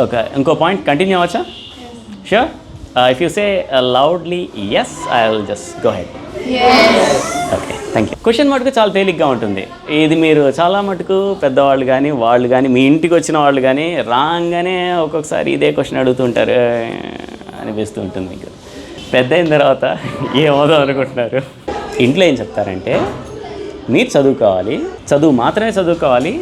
Okay ఇంకో point continue అవ్వచ్చా sure if you say loudly yes I will just go ahead okay thank you question మటుకు చాలా తేలిగ్గా ఉంటుంది. ఇది మీరు చాలా మటుకు పెద్దవాళ్ళు కానీ వాళ్ళు కానీ మీ ఇంటికి వచ్చిన వాళ్ళు కానీ రాగానే ఒక్కొక్కసారి ఇదే క్వశ్చన్ అడుగుతుంటారు అనిపిస్తూ ఉంటుంది మీకు. పెద్ద అయిన తర్వాత ఏమవుదాం అనుకుంటున్నారు? ఇంట్లో ఏం చెప్తారంటే మీరు చదువుకోవాలి చదువు మాత్రమే చదువుకోవాలి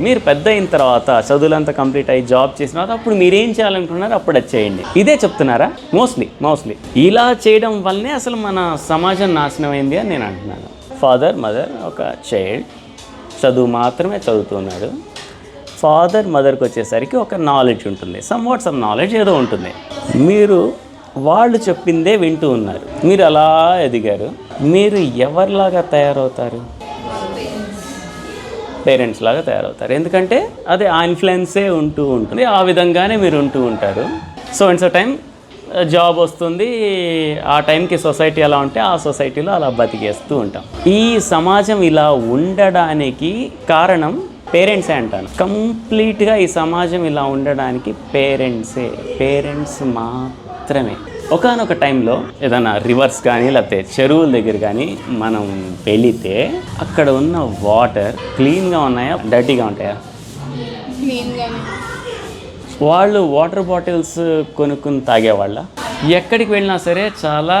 మీరు పెద్ద అయిన తర్వాత చదువులంతా కంప్లీట్ అయ్యి జాబ్ చేసిన తర్వాత అప్పుడు మీరు ఏం చేయాలనుకుంటున్నారో అప్పుడు అది చేయండి. ఇదే చెప్తున్నారా? మోస్ట్లీ మోస్ట్లీ ఇలా చేయడం వల్లనే అసలు మన సమాజం నాశనం అయింది అని నేను అంటున్నాను. ఫాదర్ మదర్ ఒక చైల్డ్ చదువు మాత్రమే చదువుతున్నాడు. ఫాదర్ మదర్కి వచ్చేసరికి ఒక నాలెడ్జ్ ఉంటుంది. సమ్ వాట్ సమ్ నాలెడ్జ్ ఏదో ఉంటుంది. మీరు వాళ్ళు చెప్పిందే వింటూ ఉన్నారు. మీరు అలా ఎదిగారు. మీరు ఎవరిలాగా తయారవుతారు? పేరెంట్స్ లాగా తయారవుతారు. ఎందుకంటే అది ఆ ఇన్ఫ్లుయెన్సే ఉంటూ ఉంటుంది. ఆ విధంగానే మీరు ఉంటూ ఉంటారు. సో ఇన్స్ టైం జాబ్ వస్తుంది. ఆ టైంకి సొసైటీ ఎలా ఉంటే ఆ సొసైటీలో అలా బతికేస్తూ ఉంటాం. ఈ సమాజం ఇలా ఉండడానికి కారణం పేరెంట్సే అంటాను. కంప్లీట్గా ఈ సమాజం ఇలా ఉండడానికి పేరెంట్సే. పేరెంట్స్ మాత్రమే. ఒకనొక టైంలో ఏదైనా రివర్స్ కానీ లేకపోతే చెరువుల దగ్గర కానీ మనం వెళితే అక్కడ ఉన్న వాటర్ క్లీన్గా ఉన్నాయా డర్టీగా ఉంటాయా? వాళ్ళు వాటర్ బాటిల్స్ కొనుక్కుని తాగేవాళ్ళ? ఎక్కడికి వెళ్ళినా సరే చాలా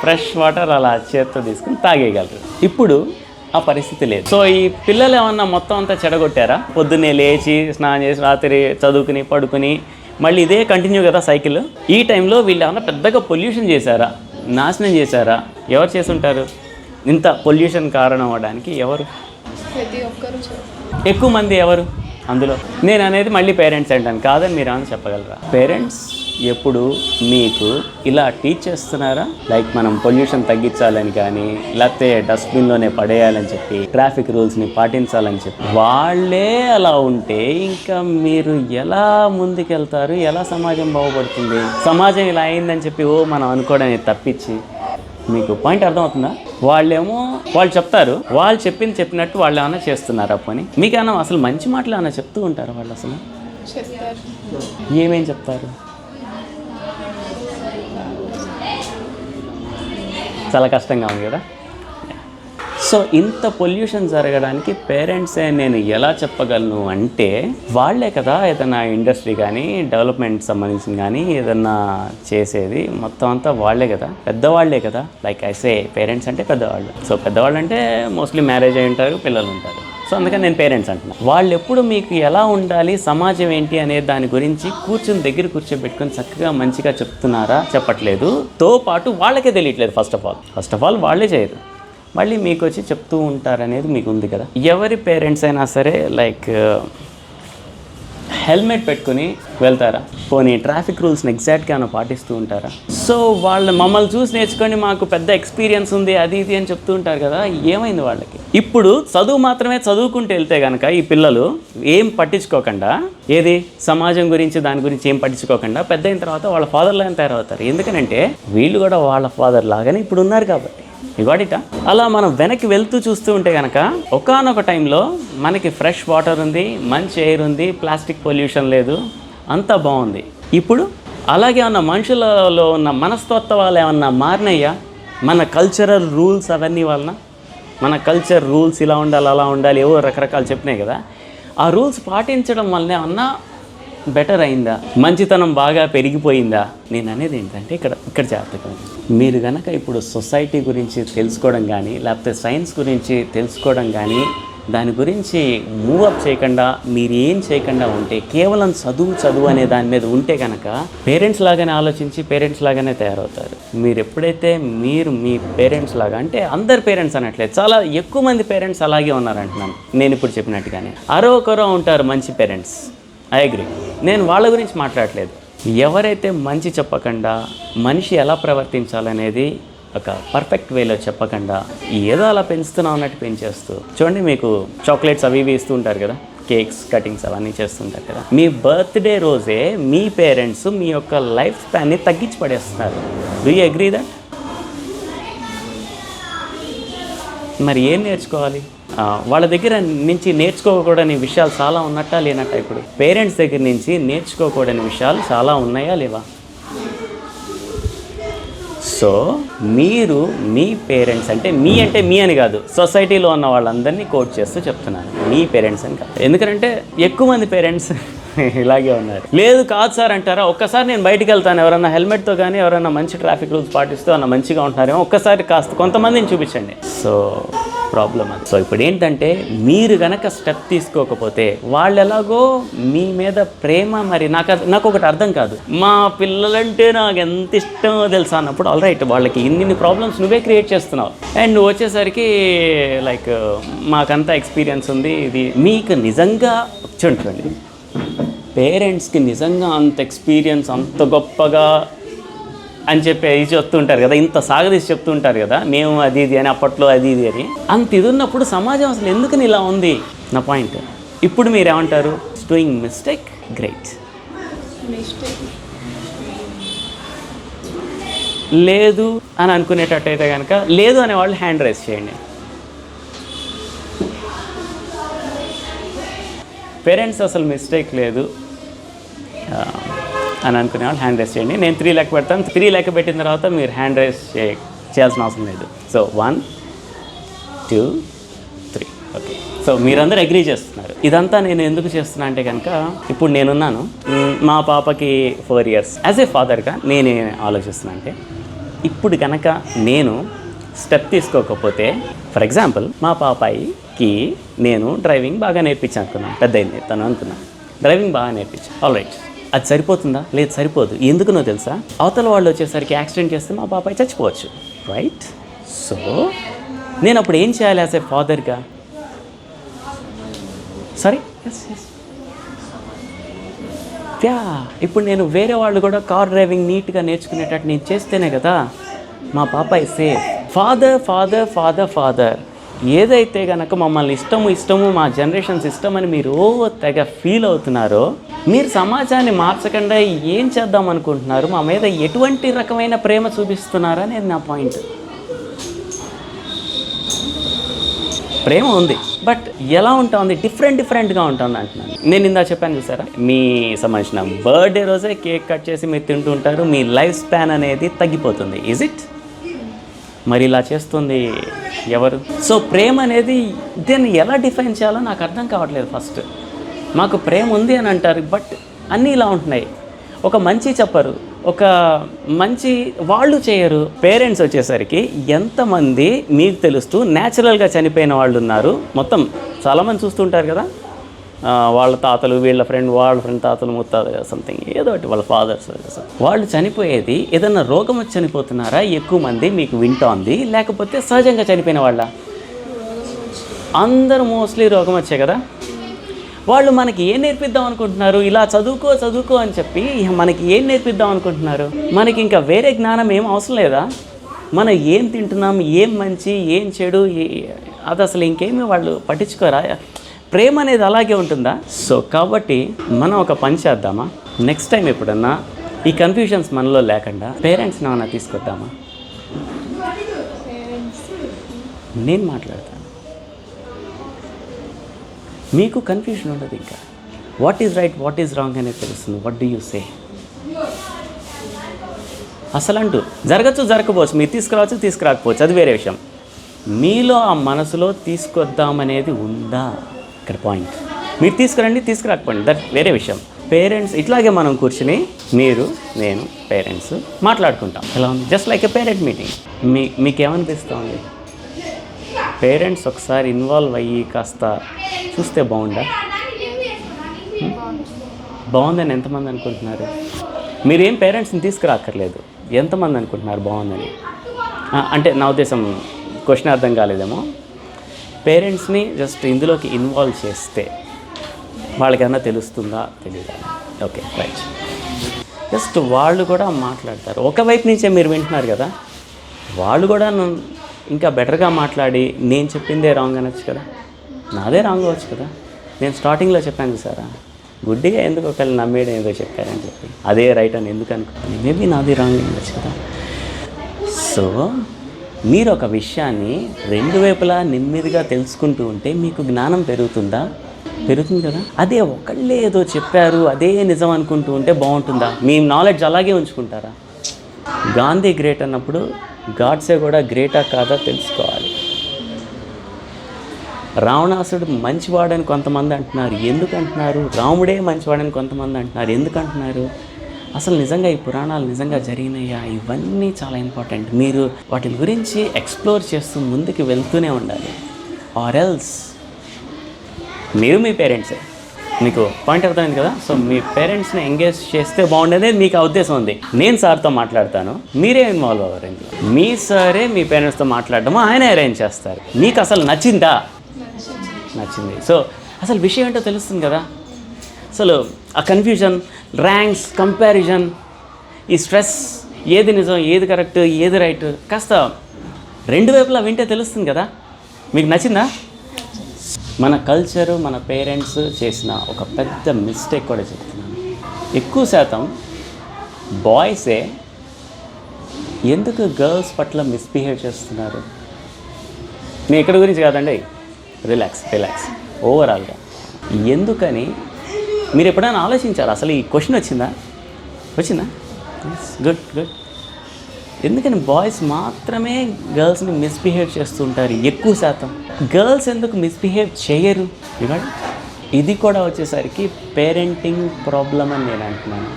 ఫ్రెష్ వాటర్ అలా చేత్తో తీసుకుని తాగేయగలరు. ఇప్పుడు ఆ పరిస్థితి లేదు. సో ఈ పిల్లలు ఏమన్నా మొత్తం అంతా చెడగొట్టారా? పొద్దున్నే లేచి స్నానం చేసి రాత్రి చదువుకుని పడుకుని మళ్ళీ ఇదే కంటిన్యూ కదా సైకిల్ ఈ టైంలో వీళ్ళు ఏమన్నా పెద్దగా పొల్యూషన్ చేశారా? నాశనం చేశారా? ఎవరు చేసుంటారు ఇంత పొల్యూషన్ కారణం అవ్వడానికి ఎవరు? ప్రతి ఒక్కరు చెప్తారు ఎక్కువ మంది ఎవరు? అందులో. నేను అనేది మళ్ళీ పేరెంట్స్ అంటాను. కాదని మీరు ఏమైనా చెప్పగలరా? పేరెంట్స్ ఎప్పుడు మీకు ఇలా టీచ్ చేస్తున్నారా? లైక్ మనం పొల్యూషన్ తగ్గించాలని కానీ లేకపోతే డస్ట్బిన్లోనే పడేయాలని చెప్పి ట్రాఫిక్ రూల్స్ని పాటించాలని చెప్పి వాళ్ళే అలా ఉంటే ఇంకా మీరు ఎలా ముందుకెళ్తారు? ఎలా సమాజం బాగుపడుతుంది? సమాజం ఇలా అయిందని చెప్పి ఓ మనం అనుకోవడానికి తప్పించి మీకు పాయింట్ అర్థమవుతుందా? వాళ్ళేమో వాళ్ళు చెప్తారు. వాళ్ళు చెప్పింది చెప్పినట్టు వాళ్ళు ఏమైనా చేస్తున్నారా పని? మీకేమైనా అసలు మంచి మాటలు ఏమైనా చెప్తూ ఉంటారు వాళ్ళు అసలు? ఏమేం చెప్తారు? చాలా కష్టంగా ఉంది కదా. సో ఇంత పొల్యూషన్ జరగడానికి పేరెంట్సే నేను ఎలా చెప్పగలను అంటే వాళ్ళే కదా ఏదైనా ఇండస్ట్రీ కానీ డెవలప్మెంట్ సంబంధించిన కానీ ఏదన్నా చేసేది మొత్తం అంతా వాళ్ళే కదా. పెద్దవాళ్ళే కదా. లైక్ ఐసే పేరెంట్స్ అంటే పెద్దవాళ్ళు. సో పెద్దవాళ్ళు అంటే మోస్ట్లీ మ్యారేజ్ అయి ఉంటారు పిల్లలు ఉంటారు. సో అందుకని నేను పేరెంట్స్ అంటున్నాను వాళ్ళు ఎప్పుడు మీకు ఎలా ఉండాలి సమాజం ఏంటి అనే దాని గురించి కూర్చుని దగ్గర కూర్చోబెట్టుకొని చక్కగా మంచిగా చెప్తున్నారా చెప్పట్లేదు. తో పాటు వాళ్ళకే తెలియట్లేదు first of all first of all వాళ్ళే చేయరు. మళ్ళీ మీకు వచ్చి చెప్తూ ఉంటారనేది మీకు ఉంది కదా. ఎవరి పేరెంట్స్ అయినా సరే లైక్ హెల్మెట్ పెట్టుకుని వెళ్తారా? పోనీ ట్రాఫిక్ రూల్స్ని ఎగ్జాక్ట్గా ఏమైనా పాటిస్తూ ఉంటారా? సో వాళ్ళు మమ్మల్ని చూసి నేర్చుకొని మాకు పెద్ద ఎక్స్పీరియన్స్ ఉంది అది ఇది అని చెప్తూ ఉంటారు కదా ఏమైంది వాళ్ళకి? ఇప్పుడు చదువు మాత్రమే చదువుకుంటూ వెళ్తే కనుక ఈ పిల్లలు ఏం పట్టించుకోకుండా ఏది? సమాజం గురించి దాని గురించి ఏం పట్టించుకోకుండా పెద్ద అయిన తర్వాత వాళ్ళ ఫాదర్ లాగా తయారవుతారు. ఎందుకనంటే వీళ్ళు కూడా వాళ్ళ ఫాదర్ లాగానే ఇప్పుడు ఉన్నారు కాబట్టి. ఇవాడిట అలా మనం వెనక్కి వెళ్తూ చూస్తూ ఉంటే కనుక ఒకనొక టైంలో మనకి ఫ్రెష్ వాటర్ ఉంది మంచి ఎయిర్ ఉంది ప్లాస్టిక్ పొల్యూషన్ లేదు అంతా బాగుంది. ఇప్పుడు అలాగే ఉన్న మనుషులలో ఉన్న మనస్తత్వాలు ఏమన్నా మారినాయా? మన కల్చరల్ రూల్స్ అవన్నీ వలన? మన కల్చర్ రూల్స్ ఇలా ఉండాలి అలా ఉండాలి ఏవో రకరకాలు చెప్పినాయి కదా. ఆ రూల్స్ పాటించడం వలన ఏమన్నా బెటర్ అయిందా? మంచితనం బాగా పెరిగిపోయిందా? నేను అనేది ఏంటంటే ఇక్కడ ఇక్కడ జాగ్రత్తగా మీరు కనుక ఇప్పుడు సొసైటీ గురించి తెలుసుకోవడం కానీ లేకపోతే సైన్స్ గురించి తెలుసుకోవడం కానీ దాని గురించి మూవ్ అప్ చేయకుండా మీరు ఏం చేయకుండా ఉంటే కేవలం చదువు చదువు అనే దాని మీద ఉంటే కనుక పేరెంట్స్ లాగానే ఆలోచించి పేరెంట్స్ లాగానే తయారవుతారు. మీరు ఎప్పుడైతే మీరు మీ పేరెంట్స్ లాగా అంటే అందరు పేరెంట్స్ అనట్లేదు చాలా ఎక్కువ మంది పేరెంట్స్ అలాగే ఉన్నారంటున్నాను. నేను ఇప్పుడు చెప్పినట్టుగానే. అరో ఒకరో ఉంటారు మంచి పేరెంట్స్ ఐ అగ్రీ నేను వాళ్ళ గురించి మాట్లాడలేదు. ఎవరైతే మంచి చెప్పకుండా మనిషి ఎలా ప్రవర్తించాలనేది ఒక పర్ఫెక్ట్ వేలో చెప్పకుండా ఏదో అలా పెంచుతున్నాం అన్నట్టు పెంచేస్తూ చూడండి మీకు చాక్లెట్స్ అవి ఇవి ఇస్తూ ఉంటారు కదా కేక్స్ కటింగ్స్ అవన్నీ చేస్తుంటారు కదా. మీ బర్త్డే రోజే మీ పేరెంట్స్ మీ యొక్క లైఫ్ స్పాన్ని తగ్గించి పడేస్తున్నారు డూ యూ అగ్రీ దట్ మరి ఏం నేర్చుకోవాలి? వాళ్ళ దగ్గర నుంచి నేర్చుకోకూడని విషయాలు చాలా ఉన్నట్టా లేనట్టా ఇప్పుడు? పేరెంట్స్ దగ్గర నుంచి నేర్చుకోకూడని విషయాలు చాలా ఉన్నాయా లేవా? సో మీరు మీ పేరెంట్స్ అంటే మీ అంటే మీ అని కాదు సొసైటీలో ఉన్న వాళ్ళందరినీ కోట్ చేస్తూ చెప్తున్నాను. మీ పేరెంట్స్ అని కాదు. ఎందుకంటే ఎక్కువ మంది పేరెంట్స్ ఇలాగే ఉన్నారు. లేదు కాదు సార్ అంటారా? ఒక్కసారి నేను బయటకు వెళ్తాను. ఎవరన్నా హెల్మెట్తో కానీ ఎవరైనా మంచి ట్రాఫిక్ రూల్స్ పాటిస్తూ అన్న మంచిగా ఉంటున్నారేమో ఒక్కసారి కాస్త కొంతమందిని చూపించండి. సో ప్రాబ్లం అది. సో ఇప్పుడు ఏంటంటే మీరు గనక స్టెప్ తీసుకోకపోతే వాళ్ళు ఎలాగో మీ మీద ప్రేమ మరి నాకు అది- నాకు ఒకటి అర్థం కాదు. మా పిల్లలంటే నాకు ఎంత ఇష్టమో తెలుసా అన్నప్పుడు ఆల్ రైట్ వాళ్ళకి ఇన్ని ప్రాబ్లమ్స్ నువ్వే క్రియేట్ చేస్తున్నావు. అండ్ నువ్వు వచ్చేసరికి లైక్ మాకంతా ఎక్స్పీరియన్స్ ఉంది. ఇది మీకు నిజంగా వచ్చి ఉంటుంది పేరెంట్స్కి నిజంగా అంత ఎక్స్పీరియన్స్ అంత గొప్పగా అని చెప్పి ఇది చెప్తుంటారు కదా ఇంత సాగదీసి చెప్తుంటారు కదా మేము అది ఇది అని అప్పట్లో అది ఇది అని. అంత ఇది ఉన్నప్పుడు సమాజం అసలు ఎందుకని ఇలా ఉంది? నా పాయింట్. ఇప్పుడు మీరు ఏమంటారు? డూయింగ్ మిస్టేక్ గ్రేట్ లేదు అని అనుకునేటట్టయితే కనుక లేదు అనే వాళ్ళు హ్యాండ్ రైస్ చేయండి. పేరెంట్స్ అసలు మిస్టేక్ లేదు. అని అనుకునే వాళ్ళు హ్యాండ్ రైస్ చేయండి. నేను త్రీ లెక్క పెడతాను. త్రీ లెక్క పెట్టిన తర్వాత మీరు హ్యాండ్ రైస్ చే చేయాల్సిన అవసరం లేదు. So one two three okay so మీరందరూ అగ్రీ చేస్తున్నారు. ఇదంతా నేను ఎందుకు చేస్తున్నా అంటే కనుక ఇప్పుడు నేనున్నాను. మా పాపకి ఫోర్ ఇయర్స్ యాజ్ ఏ ఫాదర్గా నేనే ఆలోచిస్తున్నా అంటే ఇప్పుడు కనుక నేను స్టెప్ తీసుకోకపోతే ఫర్ ఎగ్జాంపుల్ మా పాపాయికి నేను డ్రైవింగ్ బాగా నేర్పించాను అనుకున్నాను పెద్ద అయింది తను అనుకున్నాను. డ్రైవింగ్ బాగా నేర్పించాను ఆల్ రైట్ అది సరిపోతుందా? లేదు సరిపోదు. ఎందుకునో తెలుసా? అవతల వాళ్ళు వచ్చేసరికి యాక్సిడెంట్ చేస్తే మా పాపాయి చచ్చిపోవచ్చు. రైట్ సో నేను అప్పుడు ఏం చేయాలి యాజ్ ఏ ఫాదర్గా సారీ ఎస్ ఎస్ యా ఇప్పుడు నేను వేరే వాళ్ళు కూడా కార్ డ్రైవింగ్ నీట్గా నేర్చుకునేటట్టు నేను చేస్తేనే కదా మా పాపాయి safe father father father father ఏదైతే కనుక మమ్మల్ని ఇష్టము ఇష్టము మా జనరేషన్స్ ఇష్టం అని మీరు ఓ తెగ ఫీల్ అవుతున్నారో మీరు సమాజాన్ని మార్చకుండా ఏం చేద్దాం అనుకుంటున్నారు? మా మీద ఎటువంటి రకమైన ప్రేమ చూపిస్తున్నారా అనేది నా పాయింట్. ప్రేమ ఉంది బట్ ఎలా ఉంటుంది? డిఫరెంట్ డిఫరెంట్గా ఉంటుంది అంటున్నాను. నేను ఇందా చెప్పాను చూసారా? మీ సంబంధించిన బర్త్డే రోజే కేక్ కట్ చేసి మీరు తింటూ ఉంటారు మీ లైఫ్ స్పాన్ అనేది తగ్గిపోతుంది. ఈజ్ ఇట్ మరి ఇలా చేస్తుంది ఎవరు? సో ప్రేమ అనేది దీన్ని ఎలా డిఫైన్ చేయాలో నాకు అర్థం కావట్లేదు ఫస్ట్. మాకు ప్రేమ ఉంది అని అంటారు బట్ అన్నీ ఇలా ఉంటున్నాయి. ఒక మంచి చెప్పరు ఒక మంచి వాళ్ళు చేయరు. పేరెంట్స్ వచ్చేసరికి ఎంతమంది మీకు తెలుస్తూ న్యాచురల్గా చనిపోయిన వాళ్ళు ఉన్నారు. మొత్తం చాలామంది చూస్తుంటారు కదా వాళ్ళ తాతలు వీళ్ళ ఫ్రెండ్ వాళ్ళ ఫ్రెండ్ తాతలు ముత్తాతలు సంథింగ్ ఏదో ఒకటి వాళ్ళ ఫాదర్స్ వాళ్ళు చనిపోయేది ఏదన్నా రోగం వచ్చి చనిపోతున్నారా? ఎక్కువ మంది మీకు వింటోంది లేకపోతే సహజంగా చనిపోయిన వాళ్ళ? అందరూ మోస్ట్లీ రోగం వచ్చాయి కదా? వాళ్ళు మనకి ఏం నేర్పిద్దాం అనుకుంటున్నారు? ఇలా చదువుకో చదువుకో అని చెప్పి మనకి ఏం నేర్పిద్దాం అనుకుంటున్నారు? మనకి ఇంకా వేరే జ్ఞానం ఏం అవసరం లేదా? మనం ఏం తింటున్నాం? ఏం మంచి? ఏం చెడు? అది అసలు ఇంకేమీ వాళ్ళు పట్టించుకోరా? ప్రేమ అనేది అలాగే ఉంటుందా? సో కాబట్టి మనం ఒక పని చేద్దామా? నెక్స్ట్ టైం ఎప్పుడన్నా ఈ కన్ఫ్యూజన్స్ మనలో లేకుండా పేరెంట్స్ని ఏమైనా తీసుకొద్దామా? నేను మాట్లాడతాను మీకు కన్ఫ్యూజన్ ఉండదు ఇంకా. What is right what is wrong అనేది తెలుస్తుంది. వాట్ డూ యూ సే అసలు అంటూ జరగచ్చు జరగకపోవచ్చు. మీరు తీసుకురావచ్చు తీసుకురాకపోవచ్చు. అది వేరే విషయం. మీలో ఆ మనసులో తీసుకొద్దామనేది ఉందా? ఇక్కడ పాయింట్ మీరు తీసుకురండి తీసుకురాకపోండి. దట్ వేరే విషయం. పేరెంట్స్ ఇట్లాగే మనం కూర్చుని మీరు నేను పేరెంట్స్ మాట్లాడుకుంటాం. ఎలా ఉంది? Just like a parent meeting మీ మీకేమనిపిస్తుంది? పేరెంట్స్ ఒకసారి ఇన్వాల్వ్ అయ్యి కాస్త చూస్తే బాగుండా బాగుందని ఎంతమంది అనుకుంటున్నారు? మీరేం పేరెంట్స్ని తీసుకురాక్కర్లేదు. ఎంతమంది అనుకుంటున్నారు బాగుందని? అంటే నా ఉద్దేశం క్వశ్చన్ అర్థం కాలేదేమో. పేరెంట్స్ని జస్ట్ ఇందులోకి ఇన్వాల్వ్ చేస్తే వాళ్ళకైనా తెలుస్తుందా? తెలియదా ఓకే రైట్. జస్ట్ వాళ్ళు కూడా మాట్లాడతారు. ఒకవైపు నుంచే మీరు వింటున్నారు కదా. వాళ్ళు కూడా ఇంకా బెటర్గా మాట్లాడి నేను చెప్పిందే రాంగ్ అనొచ్చు కదా. నాదే రాంగ్ అవ్వచ్చు కదా. నేను స్టార్టింగ్లో చెప్పాను సారా. గుడ్డిగా ఎందుకు ఒకళ్ళు నమ్మేయడం ఏదో చెప్పారని చెప్పి. అదే రైట్ అని ఎందుకు అనుకున్నాను మేబీ నాది రాంగ్ అనొచ్చు కదా. సో మీరు ఒక విషయాన్ని రెండు వైపులా నెమ్మదిగా తెలుసుకుంటూ ఉంటే మీకు జ్ఞానం పెరుగుతుందా? పెరుగుతుంది కదా. అదే ఒకళ్ళే ఏదో చెప్పారు అదే నిజం అనుకుంటూ ఉంటే బాగుంటుందా? మీ నాలెడ్జ్ అలాగే ఉంచుకుంటారా? గాంధీ గ్రేట్ అన్నప్పుడు గాడ్సే కూడా గ్రేటా కాదా తెలుసుకోవాలి. రావణాసుడు మంచివాడని కొంతమంది అంటున్నారు. ఎందుకు అంటున్నారు రాముడే మంచివాడని కొంతమంది అంటున్నారు. ఎందుకు అంటున్నారు అసలు నిజంగా ఈ పురాణాలు నిజంగా జరిగినాయా? ఇవన్నీ చాలా ఇంపార్టెంట్. మీరు వాటి గురించి ఎక్స్ప్లోర్ చేస్తూ ముందుకు వెళ్తూనే ఉండాలి. ఆర్ ఎల్స్ మీరు మీ పేరెంట్సే. మీకు పాయింట్ అర్థమైంది కదా? సో మీ పేరెంట్స్ని ఎంగేజ్ చేస్తే బాగుండేది మీకు ఆ ఉద్దేశం ఉంది. నేను సార్తో మాట్లాడతాను మీరే ఇన్వాల్వ్ అవ్వరు ఇందులో. మీ సరే మీ పేరెంట్స్తో మాట్లాడడము ఆయన అరేంజ్ చేస్తారు. మీకు అసలు నచ్చిందా? నచ్చింది. సో అసలు విషయం ఏంటో తెలుస్తుంది కదా? అసలు ఆ కన్ఫ్యూజన్ ర్యాంక్స్ కంపారిజన్ ఈ స్ట్రెస్ ఏది నిజం ఏది కరెక్ట్ ఏది రైట్ కాస్త రెండు వైపులా వింటే తెలుస్తుంది కదా? మీకు నచ్చిందా? మన కల్చరు మన పేరెంట్స్ చేసిన ఒక పెద్ద మిస్టేక్ కూడా చెప్తున్నాను. ఎక్కువ శాతం బాయ్సే ఎందుకు గర్ల్స్ పట్ల మిస్బిహేవ్ చేస్తున్నారు? నేను ఎక్కడి గురించి కాదండి. రిలాక్స్ రిలాక్స్ ఓవరాల్గా ఎందుకని? మీరు ఎప్పుడైనా ఆలోచించారా? అసలు ఈ క్వశ్చన్ వచ్చిందా? వచ్చిందా? గుడ్ గుడ్ ఎందుకని? బాయ్స్ మాత్రమే గర్ల్స్ని మిస్బిహేవ్ చేస్తుంటారు ఎక్కువ శాతం. గర్ల్స్ ఎందుకు మిస్బిహేవ్ చేయరు? ఇవాళ ఇది కూడా వచ్చేసరికి పేరెంటింగ్ ప్రాబ్లం అని నేను అంటున్నాను.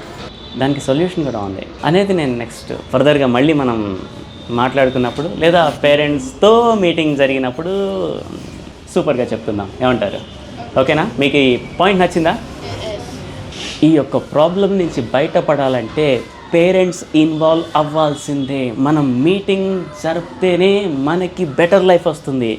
దానికి సొల్యూషన్ కూడా ఉంది. అనేది నేను నెక్స్ట్ ఫర్దర్గా మళ్ళీ మనం మాట్లాడుకున్నప్పుడు లేదా పేరెంట్స్తో మీటింగ్ జరిగినప్పుడు సూపర్గా చెప్తున్నాం. ఏమంటారు? ఓకేనా? మీకు ఈ పాయింట్ నచ్చిందా? ఈ యొక్క ప్రాబ్లం నుంచి బయటపడాలంటే పేరెంట్స్ ఇన్వాల్వ్ అవ్వాల్సిందే. మనం మీటింగ్ జరిపితేనే మనకి బెటర్ లైఫ్ వస్తుంది.